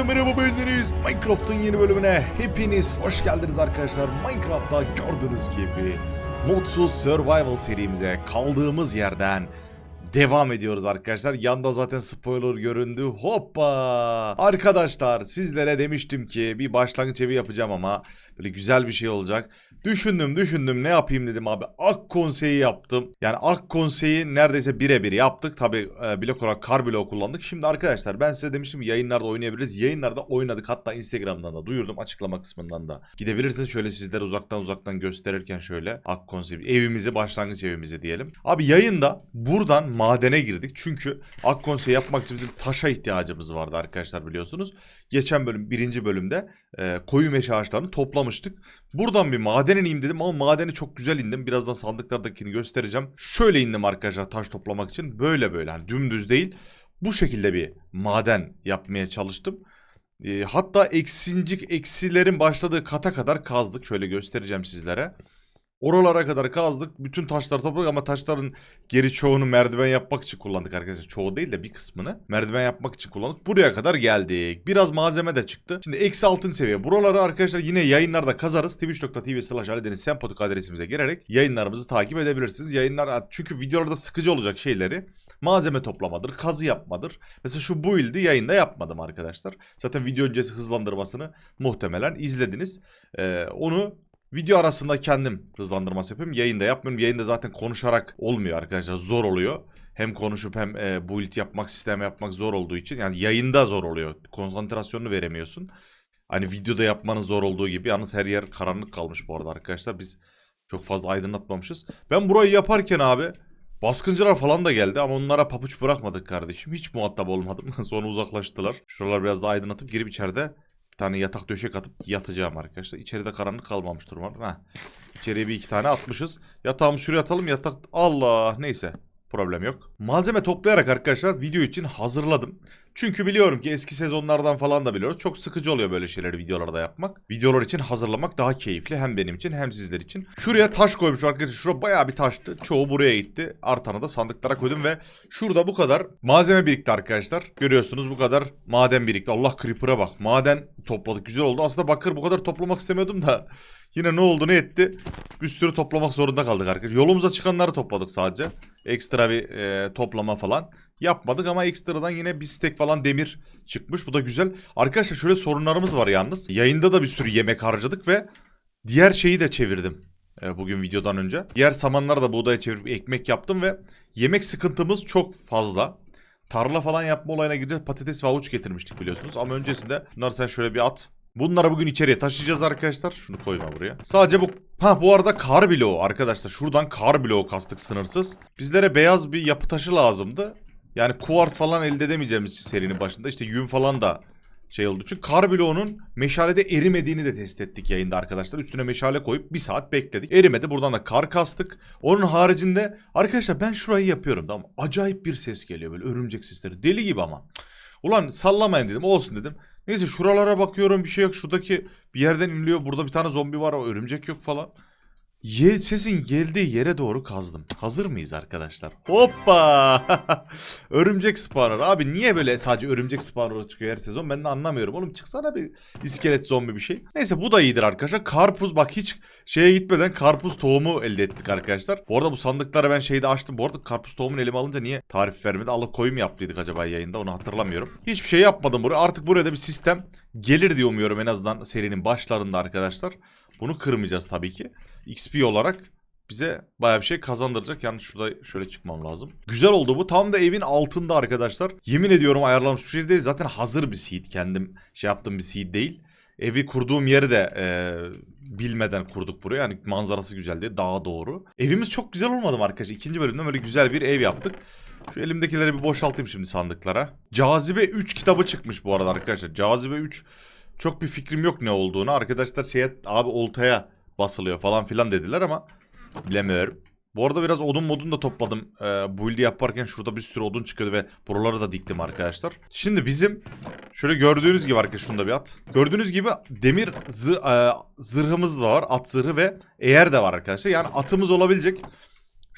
Herkese merhaba bendeniz. Minecraft'ın yeni bölümüne hepiniz hoş geldiniz arkadaşlar. Minecraft'ta gördüğünüz gibi Modsuz Survival serimize kaldığımız yerden devam ediyoruz arkadaşlar. Yanda zaten spoiler göründü. Hoppa! Arkadaşlar sizlere demiştim ki bir başlangıç evi yapacağım ama böyle güzel bir şey olacak. Düşündüm düşündüm ne yapayım dedim abi. Ak konseyi yaptım. Yani Ak konseyi neredeyse birebir yaptık. Tabi blok olarak kar bloğu kullandık. Şimdi arkadaşlar ben size demiştim yayınlarda oynayabiliriz. Yayınlarda oynadık. Hatta Instagram'dan da duyurdum açıklama kısmından da. Gidebilirsiniz şöyle sizlere uzaktan uzaktan gösterirken şöyle Ak konseyi evimizi başlangıç evimizi diyelim. Abi yayında buradan madene girdik. Çünkü Ak konseyi yapmak için bizim taşa ihtiyacımız vardı arkadaşlar biliyorsunuz. Geçen bölüm birinci bölümde e, koyu meşe ağaçlarını toplamıştık. Buradan bir maden ineyim dedim ama madeni çok güzel indim. Birazdan sandıklardakini göstereceğim. Şöyle indim arkadaşlar taş toplamak için. Böyle böyle hani dümdüz değil. Bu şekilde bir maden yapmaya çalıştım. E, hatta eksincik eksilerin başladığı kata kadar kazdık. Şöyle göstereceğim sizlere. Oralara kadar kazdık. Bütün taşları topladık ama taşların geri çoğunu merdiven yapmak için kullandık arkadaşlar. Çoğu değil de bir kısmını merdiven yapmak için kullandık. Buraya kadar geldik. Biraz malzeme de çıktı. Şimdi eksi altın seviye. Buraları arkadaşlar yine yayınlarda kazarız. Twitch.tv slash Ali'deniz Sempotuk adresimize girerek yayınlarımızı takip edebilirsiniz. Yayınlar çünkü videolarda sıkıcı olacak şeyleri malzeme toplamadır, kazı yapmadır. Mesela şu build'i yayında yapmadım arkadaşlar. Zaten video öncesi hızlandırmasını muhtemelen izlediniz. Ee, onu Video arasında kendim hızlandırması yapıyorum. Yayında yapmıyorum. Yayında zaten konuşarak olmuyor arkadaşlar. Zor oluyor. Hem konuşup hem e, build yapmak, sistem yapmak zor olduğu için. Yani yayında zor oluyor. Konsantrasyonunu veremiyorsun. Hani videoda yapmanın zor olduğu gibi. Yalnız her yer karanlık kalmış bu arada arkadaşlar. Biz çok fazla aydınlatmamışız. Ben burayı yaparken abi baskıncılar falan da geldi ama onlara papuç bırakmadık kardeşim. Hiç muhatap olmadım. Sonra uzaklaştılar. Şuralar biraz daha aydınlatıp girip içeride tane yatak döşek atıp yatacağım arkadaşlar. İçeride karanlık kalmamıştır umarım. Heh. İçeriye bir iki tane atmışız. Yatağımızı şuraya atalım. Yatak Allah neyse. Problem yok. Malzeme toplayarak arkadaşlar video için hazırladım. Çünkü biliyorum ki eski sezonlardan falan da biliyoruz. Çok sıkıcı oluyor böyle şeyleri videolarda yapmak. Videolar için hazırlamak daha keyifli. Hem benim için hem sizler için. Şuraya taş koymuş arkadaşlar. Şura bayağı bir taştı. Çoğu buraya gitti. Artanı da sandıklara koydum ve şurada bu kadar malzeme birikti arkadaşlar. Görüyorsunuz bu kadar maden birikti. Allah creeper'a bak. Maden topladık. Güzel oldu. Aslında bakır bu kadar toplamak istemiyordum da. Yine ne oldu ne etti? Bir sürü toplamak zorunda kaldık arkadaşlar. Yolumuza çıkanları topladık sadece. Ekstra bir e, toplama falan yapmadık ama ekstradan yine bir stek falan demir çıkmış. Bu da güzel. Arkadaşlar şöyle sorunlarımız var yalnız. Yayında da bir sürü yemek harcadık ve diğer şeyi de çevirdim. E, bugün videodan önce. Diğer samanları da buğdaya çevirip ekmek yaptım ve yemek sıkıntımız çok fazla. Tarla falan yapma olayına gireceğiz. Patates ve havuç getirmiştik biliyorsunuz. Ama öncesinde bunları sen şöyle bir at. Bunları bugün içeriye taşıyacağız arkadaşlar. Şunu koyma buraya. Sadece bu... Ha bu arada kar bloğu arkadaşlar. Şuradan kar bloğu kastık sınırsız. Bizlere beyaz bir yapı taşı lazımdı. Yani kuvars falan elde edemeyeceğimiz serinin başında işte yün falan da şey oldu. Çünkü kar bloğunun meşalede erimediğini de test ettik yayında arkadaşlar. Üstüne meşale koyup bir saat bekledik. Erimedi. Buradan da kar kastık. Onun haricinde arkadaşlar ben şurayı yapıyorum tamam Acayip bir ses geliyor böyle örümcek sesleri. Deli gibi ama. Ulan sallamayın dedim olsun dedim. Neyse şuralara bakıyorum bir şey yok. Şuradaki bir yerden iniliyor. Burada bir tane zombi var. Örümcek yok falan. Ye, sesin geldiği yere doğru kazdım. Hazır mıyız arkadaşlar? Hoppa! örümcek spawner. Abi niye böyle sadece örümcek spawner çıkıyor her sezon? Ben de anlamıyorum. Oğlum çıksana bir iskelet zombi bir şey. Neyse bu da iyidir arkadaşlar. Karpuz bak hiç şeye gitmeden karpuz tohumu elde ettik arkadaşlar. Bu arada bu sandıklara ben şeyde açtım. Bu arada karpuz tohumunu elime alınca niye tarif vermedi? Allah koyum yaptıydık acaba yayında onu hatırlamıyorum. Hiçbir şey yapmadım buraya. Artık buraya da bir sistem gelir diye umuyorum en azından serinin başlarında arkadaşlar. Bunu kırmayacağız tabii ki. XP olarak bize baya bir şey kazandıracak. Yani şurada şöyle çıkmam lazım. Güzel oldu bu. Tam da evin altında arkadaşlar. Yemin ediyorum ayarlanmış bir şey değil. Zaten hazır bir seed. Kendim şey yaptığım bir seed değil. Evi kurduğum yeri de e, bilmeden kurduk buraya. Yani manzarası güzel diye daha doğru. Evimiz çok güzel olmadı mı arkadaşlar? İkinci bölümde böyle güzel bir ev yaptık. Şu elimdekileri bir boşaltayım şimdi sandıklara. Cazibe 3 kitabı çıkmış bu arada arkadaşlar. Cazibe 3 çok bir fikrim yok ne olduğunu. Arkadaşlar şeye abi oltaya basılıyor falan filan dediler ama bilemiyorum. Bu arada biraz odun modun da topladım. Ee, build'i yaparken şurada bir sürü odun çıkıyordu ve buraları da diktim arkadaşlar. Şimdi bizim şöyle gördüğünüz gibi arkadaşlar şunu da bir at. Gördüğünüz gibi demir zı, e, zırhımız da var. At zırhı ve eğer de var arkadaşlar. Yani atımız olabilecek.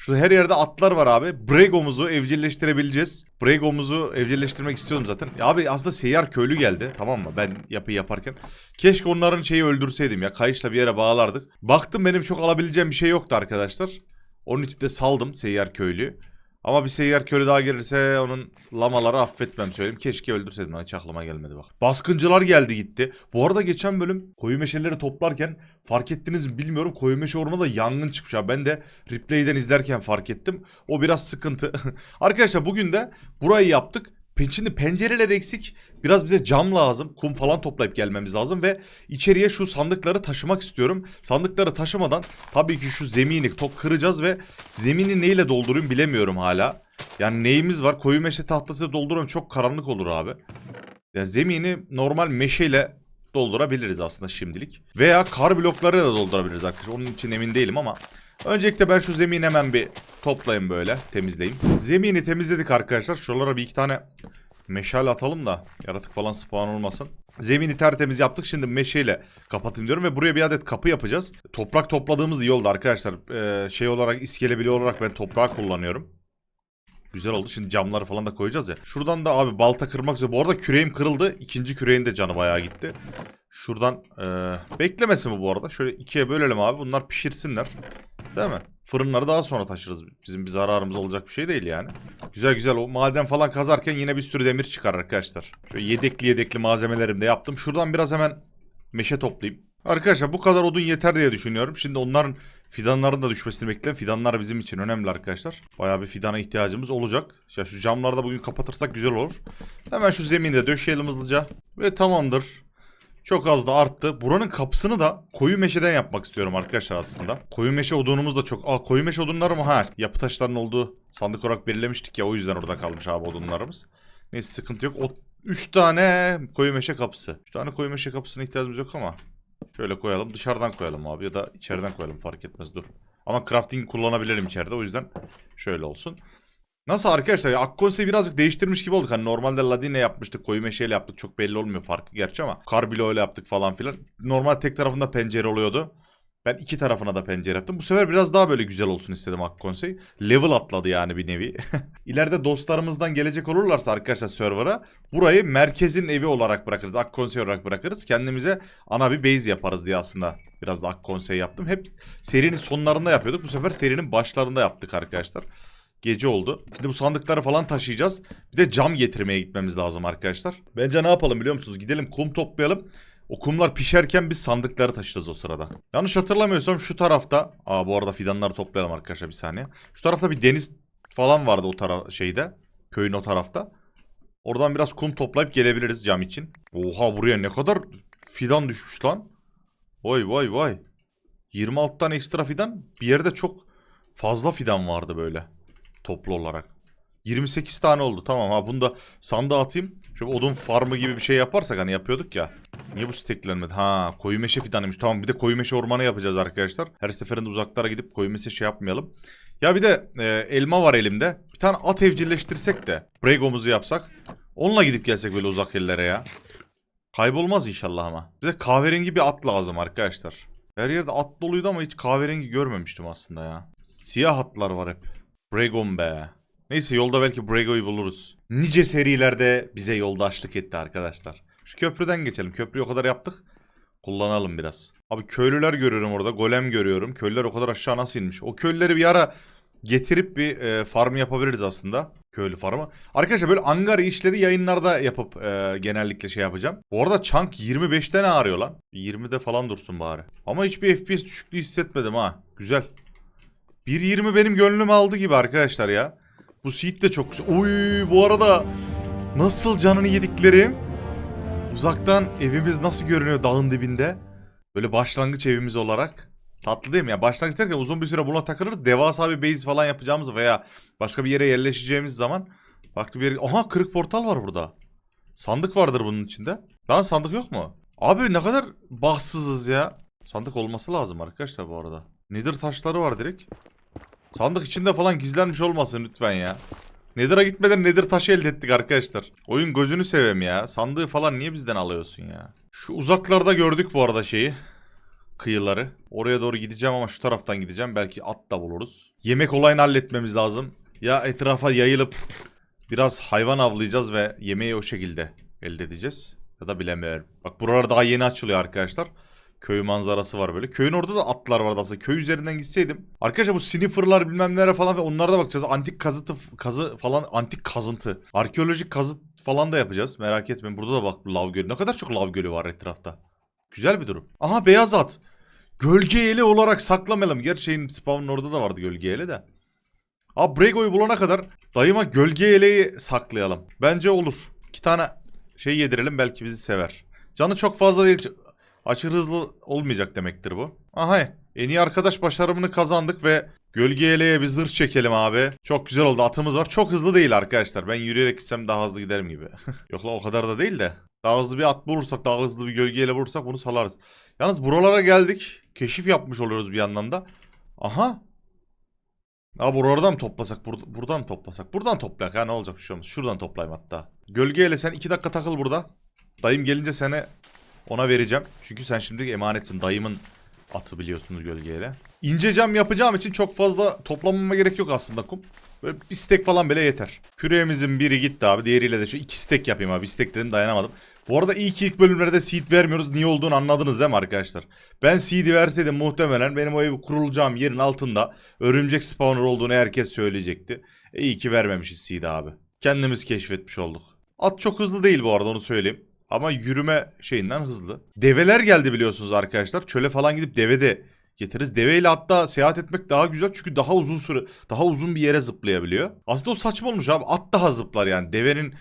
Şurada her yerde atlar var abi. Brego'muzu evcilleştirebileceğiz. Brego'muzu evcilleştirmek istiyorum zaten. Ya abi aslında seyyar köylü geldi. Tamam mı? Ben yapıyı yaparken. Keşke onların şeyi öldürseydim ya. Kayışla bir yere bağlardık. Baktım benim çok alabileceğim bir şey yoktu arkadaşlar. Onun için de saldım seyyar köylüyü. Ama bir seyyar köylü daha gelirse onun lamaları affetmem söyleyeyim. Keşke öldürseydim. Hiç aklıma gelmedi bak. Baskıncılar geldi gitti. Bu arada geçen bölüm koyu meşeleri toplarken fark ettiniz mi bilmiyorum. Koyu meşe ormanında yangın çıkmış abi. Ben de replay'den izlerken fark ettim. O biraz sıkıntı. Arkadaşlar bugün de burayı yaptık. Şimdi pencereler eksik. Biraz bize cam lazım. Kum falan toplayıp gelmemiz lazım ve içeriye şu sandıkları taşımak istiyorum. Sandıkları taşımadan tabii ki şu zemini to- kıracağız ve zemini neyle doldurayım bilemiyorum hala. Yani neyimiz var? Koyu meşe tahtası dolduruyorum. Çok karanlık olur abi. Ya zemini normal meşeyle doldurabiliriz aslında şimdilik. Veya kar blokları da doldurabiliriz arkadaşlar. Onun için emin değilim ama öncelikle ben şu zemini hemen bir toplayayım böyle temizleyeyim. Zemini temizledik arkadaşlar. Şuralara bir iki tane meşale atalım da yaratık falan spawn olmasın. Zemini tertemiz yaptık. Şimdi meşeyle kapatayım diyorum ve buraya bir adet kapı yapacağız. Toprak topladığımız iyi oldu arkadaşlar. Ee, şey olarak iskelebili olarak ben toprağı kullanıyorum. Güzel oldu. Şimdi camları falan da koyacağız ya. Şuradan da abi balta kırmak üzere. Bu arada küreğim kırıldı. İkinci küreğin de canı bayağı gitti. Şuradan eee beklemesi mi bu arada? Şöyle ikiye bölelim abi. Bunlar pişirsinler. Değil mi? Fırınları daha sonra taşırız. Bizim bir zararımız olacak bir şey değil yani. Güzel güzel. O maden falan kazarken yine bir sürü demir çıkar arkadaşlar. Şöyle yedekli yedekli malzemelerimi de yaptım. Şuradan biraz hemen meşe toplayayım. Arkadaşlar bu kadar odun yeter diye düşünüyorum. Şimdi onların fidanların da düşmesini bekleyin. Fidanlar bizim için önemli arkadaşlar. Bayağı bir fidana ihtiyacımız olacak. Ya şu camları da bugün kapatırsak güzel olur. Hemen şu zemini de döşeyelim hızlıca. Ve tamamdır. Çok az da arttı. Buranın kapısını da koyu meşeden yapmak istiyorum arkadaşlar aslında. Koyu meşe odunumuz da çok... Aa koyu meşe odunları mı? Ha yapı taşlarının olduğu sandık olarak belirlemiştik ya o yüzden orada kalmış abi odunlarımız. Neyse sıkıntı yok. O 3 tane koyu meşe kapısı. 3 tane koyu meşe kapısına ihtiyacımız yok ama. Şöyle koyalım. Dışarıdan koyalım abi ya da içeriden koyalım fark etmez dur. Ama crafting kullanabilirim içeride o yüzden şöyle olsun. Nasıl arkadaşlar ya Akkonse'yi birazcık değiştirmiş gibi olduk. Hani normalde Ladine yapmıştık, koyu meşeyle yaptık. Çok belli olmuyor farkı gerçi ama Carbilo ile yaptık falan filan. Normal tek tarafında pencere oluyordu. Ben iki tarafına da pencere yaptım. Bu sefer biraz daha böyle güzel olsun istedim Akkonsey. Level atladı yani bir nevi. İleride dostlarımızdan gelecek olurlarsa arkadaşlar server'a burayı merkezin evi olarak bırakırız. Akkonsey olarak bırakırız. Kendimize ana bir base yaparız diye aslında biraz da Akkonsey yaptım. Hep serinin sonlarında yapıyorduk. Bu sefer serinin başlarında yaptık arkadaşlar. Gece oldu. Şimdi bu sandıkları falan taşıyacağız. Bir de cam getirmeye gitmemiz lazım arkadaşlar. Bence ne yapalım biliyor musunuz? Gidelim kum toplayalım. O kumlar pişerken biz sandıkları taşırız o sırada. Yanlış hatırlamıyorsam şu tarafta... Aa bu arada fidanları toplayalım arkadaşlar bir saniye. Şu tarafta bir deniz falan vardı o tara şeyde. Köyün o tarafta. Oradan biraz kum toplayıp gelebiliriz cam için. Oha buraya ne kadar fidan düşmüş lan. Vay vay vay. 26 tane ekstra fidan. Bir yerde çok fazla fidan vardı böyle. Toplu olarak. 28 tane oldu. Tamam ha bunu da sandığa atayım. Şöyle odun farmı gibi bir şey yaparsak hani yapıyorduk ya. Niye bu steklenmedi? Ha koyu meşe fidanıymış. Tamam bir de koyu meşe ormanı yapacağız arkadaşlar. Her seferinde uzaklara gidip koyu meşe şey yapmayalım. Ya bir de e, elma var elimde. Bir tane at evcilleştirsek de Brego'muzu yapsak. Onunla gidip gelsek böyle uzak yerlere ya. Kaybolmaz inşallah ama. Bize kahverengi bir at lazım arkadaşlar. Her yerde at doluydu ama hiç kahverengi görmemiştim aslında ya. Siyah atlar var hep. Bregon be. Neyse yolda belki Brego'yu buluruz. Nice serilerde bize yoldaşlık etti arkadaşlar. Şu köprüden geçelim. Köprüyü o kadar yaptık. Kullanalım biraz. Abi köylüler görüyorum orada. Golem görüyorum. Köylüler o kadar aşağı nasıl inmiş. O köylüleri bir ara getirip bir e, farm yapabiliriz aslında. Köylü farmı. Arkadaşlar böyle angar işleri yayınlarda yapıp e, genellikle şey yapacağım. Bu arada Chunk 25'te ne arıyor lan? 20'de falan dursun bari. Ama hiçbir FPS düşüklüğü hissetmedim ha. Güzel. 1.20 benim gönlümü aldı gibi arkadaşlar ya. Bu seed de çok güzel. Oy bu arada nasıl canını yediklerim. Uzaktan evimiz nasıl görünüyor dağın dibinde. Böyle başlangıç evimiz olarak. Tatlı değil mi? Ya başlangıç derken uzun bir süre buna takılırız. Devasa bir base falan yapacağımız veya başka bir yere yerleşeceğimiz zaman farklı bir yere... Aha kırık portal var burada. Sandık vardır bunun içinde. Lan sandık yok mu? Abi ne kadar bahtsızız ya. Sandık olması lazım arkadaşlar bu arada. Nedir taşları var direkt. Sandık içinde falan gizlenmiş olmasın lütfen ya. Nether'a gitmeden Nether taşı elde ettik arkadaşlar. Oyun gözünü seveyim ya. Sandığı falan niye bizden alıyorsun ya? Şu uzaklarda gördük bu arada şeyi. kıyıları. Oraya doğru gideceğim ama şu taraftan gideceğim. Belki at da buluruz. Yemek olayını halletmemiz lazım. Ya etrafa yayılıp biraz hayvan avlayacağız ve yemeği o şekilde elde edeceğiz. Ya da bilemiyorum. Bak buralar daha yeni açılıyor arkadaşlar. Köy manzarası var böyle. Köyün orada da atlar vardı aslında. Köy üzerinden gitseydim. Arkadaşlar bu sniffer'lar bilmem nelere falan ve onlara da bakacağız. Antik kazıtı kazı falan antik kazıntı. Arkeolojik kazıt falan da yapacağız. Merak etmeyin. Burada da bak lav gölü. Ne kadar çok lav gölü var etrafta. Güzel bir durum. Aha beyaz at. Gölge eli olarak saklamayalım. Gerçi şeyin spawn'ın orada da vardı gölge eli de. Abi bulana kadar dayıma gölge eleği saklayalım. Bence olur. İki tane şey yedirelim belki bizi sever. Canı çok fazla değil. Aşırı hızlı olmayacak demektir bu. Aha en iyi arkadaş başarımını kazandık ve gölge eleğe bir zırh çekelim abi. Çok güzel oldu atımız var. Çok hızlı değil arkadaşlar. Ben yürüyerek gitsem daha hızlı giderim gibi. Yok la o kadar da değil de. Daha hızlı bir at bulursak, daha hızlı bir gölgeyle bulursak bunu salarız. Yalnız buralara geldik. Keşif yapmış oluyoruz bir yandan da. Aha. Abi buradan toplasak? Bur- buradan toplasak? Buradan toplayak ha ne olacak bir şey olmaz. Şuradan toplayayım hatta. Gölgeyle sen iki dakika takıl burada. Dayım gelince seni ona vereceğim. Çünkü sen şimdi emanetsin. Dayımın atı biliyorsunuz gölgeyle. İnce cam yapacağım için çok fazla toplamama gerek yok aslında kum. Böyle bir stek falan bile yeter. Küreğimizin biri gitti abi. Diğeriyle de şu iki stek yapayım abi. Bir stek dedim dayanamadım. Bu arada ilk ilk bölümlerde seed vermiyoruz. Niye olduğunu anladınız değil mi arkadaşlar? Ben seed'i verseydim muhtemelen benim o evi kurulacağım yerin altında örümcek spawner olduğunu herkes söyleyecekti. E iyi ki vermemişiz seed'i abi. Kendimiz keşfetmiş olduk. At çok hızlı değil bu arada onu söyleyeyim. Ama yürüme şeyinden hızlı. Develer geldi biliyorsunuz arkadaşlar. Çöle falan gidip deve de getiririz. Deveyle hatta seyahat etmek daha güzel çünkü daha uzun süre, daha uzun bir yere zıplayabiliyor. Aslında o saçma olmuş abi. At daha zıplar yani. Devenin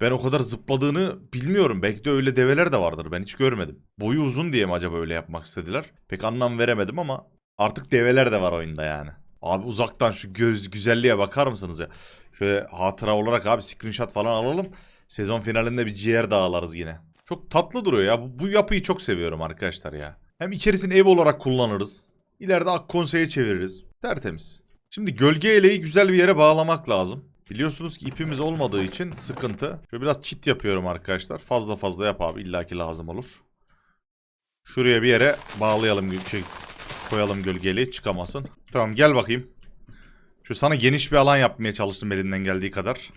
ben o kadar zıpladığını bilmiyorum. Belki de öyle develer de vardır. Ben hiç görmedim. Boyu uzun diye mi acaba öyle yapmak istediler? Pek anlam veremedim ama artık develer de var oyunda yani. Abi uzaktan şu göz güzelliğe bakar mısınız ya? Şöyle hatıra olarak abi screenshot falan alalım. Sezon finalinde bir ciğer dağılarız yine. Çok tatlı duruyor ya. Bu, bu yapıyı çok seviyorum arkadaşlar ya. Hem içerisini ev olarak kullanırız. İleride ak konseye çeviririz. Tertemiz. Şimdi gölge eleği güzel bir yere bağlamak lazım. Biliyorsunuz ki ipimiz olmadığı için sıkıntı. Şöyle biraz çit yapıyorum arkadaşlar. Fazla fazla yap abi. İlla ki lazım olur. Şuraya bir yere bağlayalım. Şey, koyalım gölgeliği çıkamasın. Tamam gel bakayım. Şu sana geniş bir alan yapmaya çalıştım elimden geldiği kadar.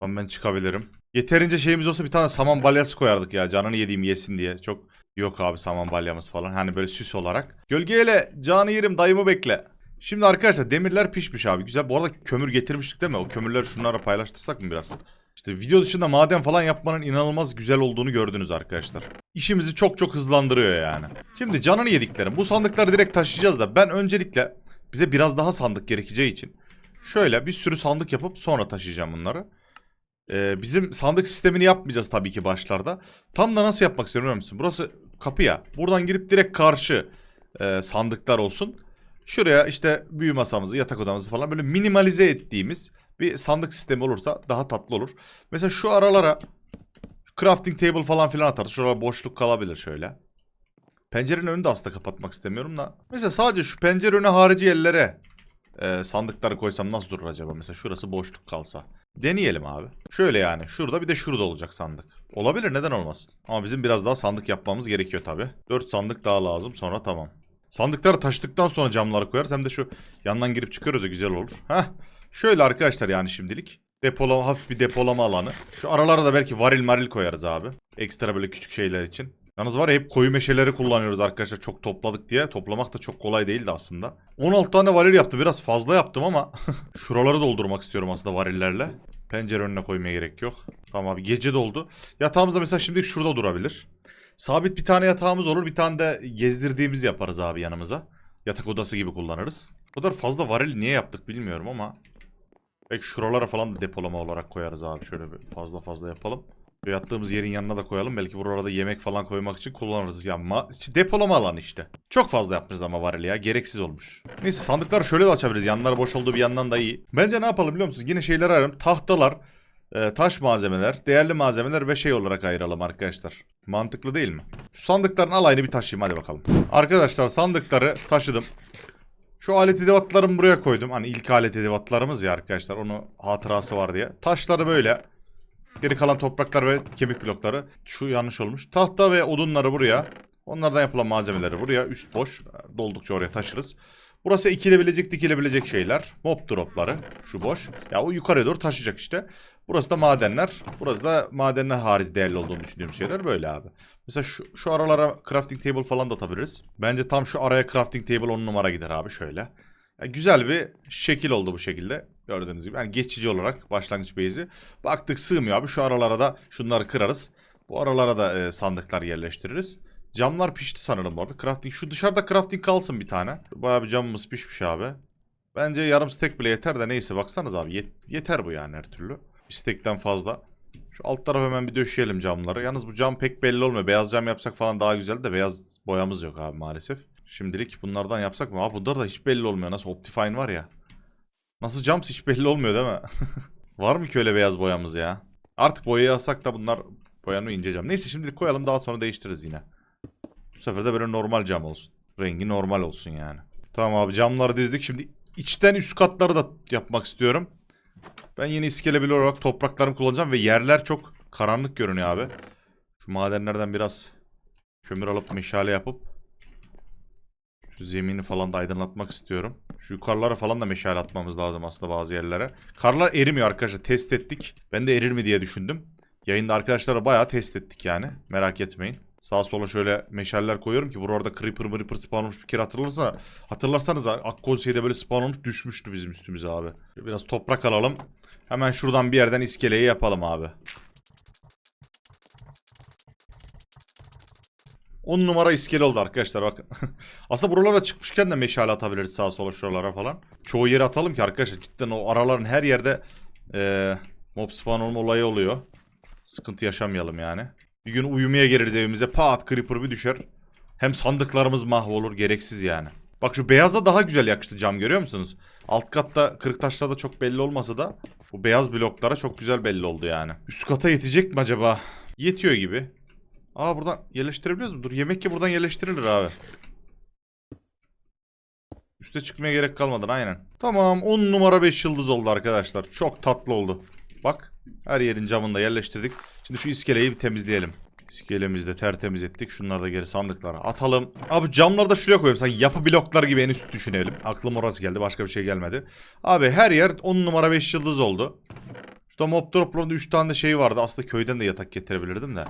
Tamam ben çıkabilirim. Yeterince şeyimiz olsa bir tane saman balyası koyardık ya. Canını yediğim yesin diye. Çok yok abi saman balyamız falan. Hani böyle süs olarak. Gölgeyle canı yerim dayımı bekle. Şimdi arkadaşlar demirler pişmiş abi. Güzel. Bu arada kömür getirmiştik değil mi? O kömürleri şunlara paylaştırsak mı biraz? İşte video dışında maden falan yapmanın inanılmaz güzel olduğunu gördünüz arkadaşlar. İşimizi çok çok hızlandırıyor yani. Şimdi canını yediklerim. Bu sandıkları direkt taşıyacağız da ben öncelikle bize biraz daha sandık gerekeceği için şöyle bir sürü sandık yapıp sonra taşıyacağım bunları. Ee, bizim sandık sistemini yapmayacağız tabii ki başlarda. Tam da nasıl yapmak istiyorum biliyor musun? Burası kapı ya. Buradan girip direkt karşı e, sandıklar olsun. Şuraya işte büyü masamızı, yatak odamızı falan böyle minimalize ettiğimiz bir sandık sistemi olursa daha tatlı olur. Mesela şu aralara crafting table falan filan atarız. Şurada boşluk kalabilir şöyle. Pencerenin önünü de aslında kapatmak istemiyorum da. Mesela sadece şu pencere önü harici yerlere e, sandıkları koysam nasıl durur acaba? Mesela şurası boşluk kalsa. Deneyelim abi. Şöyle yani. Şurada bir de şurada olacak sandık. Olabilir neden olmasın. Ama bizim biraz daha sandık yapmamız gerekiyor tabi. 4 sandık daha lazım sonra tamam. Sandıkları taşıdıktan sonra camları koyarız. Hem de şu yandan girip çıkıyoruz ya güzel olur. Heh. Şöyle arkadaşlar yani şimdilik. Depolama, hafif bir depolama alanı. Şu aralara da belki varil maril koyarız abi. Ekstra böyle küçük şeyler için. Yalnız var ya hep koyu meşeleri kullanıyoruz arkadaşlar çok topladık diye. Toplamak da çok kolay değildi aslında. 16 tane varil yaptı. Biraz fazla yaptım ama şuraları doldurmak istiyorum aslında varillerle. Pencere önüne koymaya gerek yok. Tamam abi gece doldu. Yatağımız da mesela şimdi şurada durabilir. Sabit bir tane yatağımız olur. Bir tane de gezdirdiğimiz yaparız abi yanımıza. Yatak odası gibi kullanırız. O kadar fazla varil niye yaptık bilmiyorum ama. Belki şuralara falan da depolama olarak koyarız abi. Şöyle bir fazla fazla yapalım. Yattığımız yerin yanına da koyalım. Belki buralarda yemek falan koymak için kullanırız. Ya ma depolama alanı işte. Çok fazla yapmışız ama varil ya. Gereksiz olmuş. Neyse sandıkları şöyle de açabiliriz. Yanları boş olduğu bir yandan da iyi. Bence ne yapalım biliyor musunuz? Yine şeyleri ayıralım. Tahtalar, e, taş malzemeler, değerli malzemeler ve şey olarak ayıralım arkadaşlar. Mantıklı değil mi? Şu sandıkların alayını bir taşıyayım hadi bakalım. Arkadaşlar sandıkları taşıdım. Şu alet edevatlarımı buraya koydum. Hani ilk alet edevatlarımız ya arkadaşlar. Onu hatırası var diye. Taşları böyle. Geri kalan topraklar ve kemik blokları. Şu yanlış olmuş. Tahta ve odunları buraya. Onlardan yapılan malzemeleri buraya üst boş doldukça oraya taşırız. Burası ekilebilecek dikilebilecek şeyler. Mob dropları. Şu boş. Ya o yukarıya doğru taşıyacak işte. Burası da madenler. Burası da madenler hariç değerli olduğunu düşündüğüm şeyler böyle abi. Mesela şu, şu aralara crafting table falan da atabiliriz. Bence tam şu araya crafting table 10 numara gider abi şöyle. Ya güzel bir şekil oldu bu şekilde. Gördüğünüz gibi. Yani geçici olarak başlangıç base'i. Baktık sığmıyor abi. Şu aralara da şunları kırarız. Bu aralara da e, sandıklar yerleştiririz. Camlar pişti sanırım bu arada. Crafting. Şu dışarıda crafting kalsın bir tane. Bayağı bir camımız pişmiş abi. Bence yarım stack bile yeter de neyse baksanız abi. Yet- yeter bu yani her türlü. Bir stack'ten fazla. Şu alt tarafa hemen bir döşeyelim camları. Yalnız bu cam pek belli olmuyor. Beyaz cam yapsak falan daha güzel de beyaz boyamız yok abi maalesef. Şimdilik bunlardan yapsak mı? Abi bunlar da hiç belli olmuyor. Nasıl Optifine var ya. Nasıl cams hiç belli olmuyor değil mi? var mı ki öyle beyaz boyamız ya? Artık boyayı alsak da bunlar boyanıyor ince cam. Neyse şimdilik koyalım daha sonra değiştiririz yine. Bu sefer de böyle normal cam olsun. Rengi normal olsun yani. Tamam abi camları dizdik. Şimdi içten üst katları da yapmak istiyorum. Ben yine iskelebil olarak topraklarımı kullanacağım ve yerler çok karanlık görünüyor abi. Şu madenlerden biraz kömür alıp meşale yapıp şu zemini falan da aydınlatmak istiyorum. Şu yukarılara falan da meşale atmamız lazım aslında bazı yerlere. Karlar erimiyor arkadaşlar. Test ettik. Ben de erir mi diye düşündüm. Yayında arkadaşlara bayağı test ettik yani. Merak etmeyin. Sağa sola şöyle meşaller koyuyorum ki burada Creeper Creeper spawn olmuş bir kere hatırlarsa hatırlarsanız Akkonsey'de böyle spawn olmuş düşmüştü bizim üstümüze abi. Biraz toprak alalım. Hemen şuradan bir yerden iskeleyi yapalım abi. 10 numara iskele oldu arkadaşlar bakın. Aslında buralara çıkmışken de meşale atabiliriz sağa sola şuralara falan. Çoğu yere atalım ki arkadaşlar cidden o araların her yerde eee mob spawn olma olayı oluyor. Sıkıntı yaşamayalım yani. Bir gün uyumaya geliriz evimize pat creeper bir düşer. Hem sandıklarımız mahvolur gereksiz yani. Bak şu beyaza daha güzel yakıştı cam görüyor musunuz? Alt katta kırık taşlarda çok belli olmasa da bu beyaz bloklara çok güzel belli oldu yani. Üst kata yetecek mi acaba? Yetiyor gibi. Aa buradan yerleştirebiliyoruz mu? Dur yemek ki buradan yerleştirilir abi. Üste çıkmaya gerek kalmadan aynen. Tamam 10 numara 5 yıldız oldu arkadaşlar. Çok tatlı oldu. Bak her yerin camını da yerleştirdik. Şimdi şu iskeleyi bir temizleyelim. İskelemizi de tertemiz ettik. Şunları da geri sandıklara atalım. Abi camları da şuraya koyayım. Sanki yapı bloklar gibi en üst düşünelim. Aklım orası geldi. Başka bir şey gelmedi. Abi her yer 10 numara 5 yıldız oldu. Şurada mob droplarında 3 tane de şey vardı. Aslında köyden de yatak getirebilirdim de.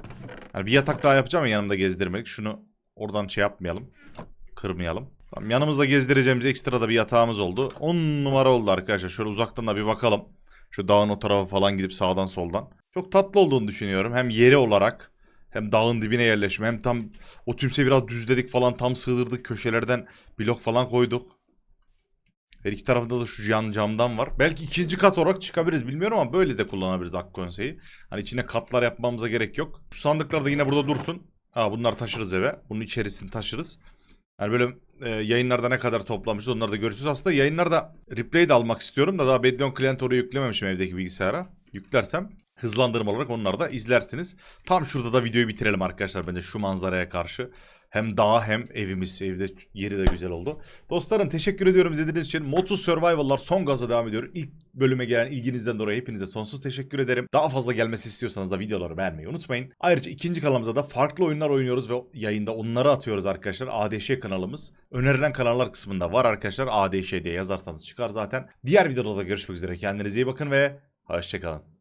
Yani bir yatak daha yapacağım ya yanımda gezdirmek. Şunu oradan şey yapmayalım. Kırmayalım. Tamam, yanımızda gezdireceğimiz ekstra da bir yatağımız oldu. 10 numara oldu arkadaşlar. Şöyle uzaktan da bir bakalım. Şu dağın o tarafa falan gidip sağdan soldan. Çok tatlı olduğunu düşünüyorum. Hem yeri olarak hem dağın dibine yerleşme hem tam o tümse biraz düzledik falan tam sığdırdık köşelerden blok falan koyduk. Her iki tarafında da şu yan camdan var. Belki ikinci kat olarak çıkabiliriz bilmiyorum ama böyle de kullanabiliriz Akkonse'yi. Hani içine katlar yapmamıza gerek yok. Şu sandıklar da yine burada dursun. Ha bunları taşırız eve. Bunun içerisini taşırız. Yani böyle e, yayınlarda ne kadar toplamışız onları da görürsünüz. Aslında yayınlarda replay de almak istiyorum da daha Bedlion Client oraya yüklememişim evdeki bilgisayara. Yüklersem hızlandırma olarak onları da izlersiniz. Tam şurada da videoyu bitirelim arkadaşlar bence şu manzaraya karşı. Hem dağ hem evimiz. Evde yeri de güzel oldu. Dostlarım teşekkür ediyorum izlediğiniz için. Modsuz Survival'lar son gaza devam ediyor. İlk bölüme gelen ilginizden dolayı hepinize sonsuz teşekkür ederim. Daha fazla gelmesi istiyorsanız da videoları beğenmeyi unutmayın. Ayrıca ikinci kanalımızda da farklı oyunlar oynuyoruz ve yayında onları atıyoruz arkadaşlar. ADŞ kanalımız. Önerilen kanallar kısmında var arkadaşlar. ADŞ diye yazarsanız çıkar zaten. Diğer videoda da görüşmek üzere. Kendinize iyi bakın ve hoşçakalın.